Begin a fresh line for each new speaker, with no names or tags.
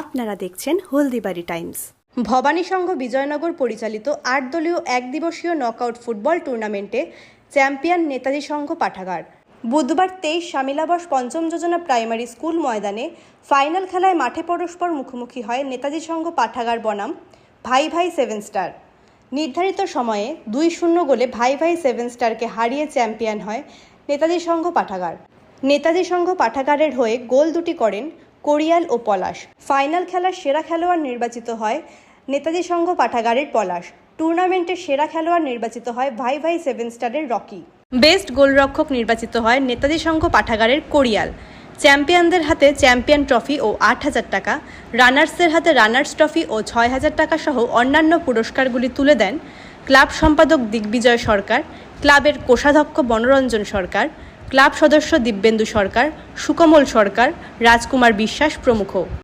আপনারা দেখছেন হলদিবাড়ি টাইমস। ভবানী সংঘ বিজয়নগর পরিচালিত আট দলীয় একদিবসীয় নকআউট ফুটবল টুর্নামেন্টে চ্যাম্পিয়ন নেতাজি সংঘ পাঠাগার। বুধবার তেইশ শামিলাবস পঞ্চম যোজনা প্রাইমারি স্কুল ময়দানে ফাইনাল খেলায় মাঠে পরস্পর মুখোমুখি হয় নেতাজি সংঘ পাঠাগার বনাম ভাই ভাই সেভেন স্টার। নির্ধারিত সময়ে দুই শূন্য গোলে ভাই ভাই সেভেন স্টারকে হারিয়ে চ্যাম্পিয়ন হয় নেতাজি সংঘ পাঠাগার। নেতাজি সংঘ পাঠাগারের হয়ে গোল দুটি করেন কোরিয়াল ও পলাশ। ফাইনাল খেলার সেরা খেলোয়াড় নির্বাচিত হয় নেতাজি সংঘ পাঠাগারের পলাশ। টুর্নামেন্টের সেরা খেলোয়াড় নির্বাচিত হয় ভাই ভাই সেভেন স্টারের রকি। বেস্ট গোলরক্ষক নির্বাচিত হয় নেতাজি সংঘ পাঠাগারের কোরিয়াল। চ্যাম্পিয়নদের হাতে চ্যাম্পিয়ন ট্রফি ও আট হাজার টাকা, রানার্সদের হাতে রানার্স ট্রফি ও ছয় হাজার টাকা সহ অন্যান্য পুরস্কারগুলি তুলে দেন ক্লাব সম্পাদক দিগ্বিজয় সরকার, ক্লাবের কোষাধ্যক্ষ বনরঞ্জন সরকার ক্লাব সদস্য দিব্যেন্দু সরকার সুকমল সরকার রাজকুমার বিশ্বাস প্রমুখ।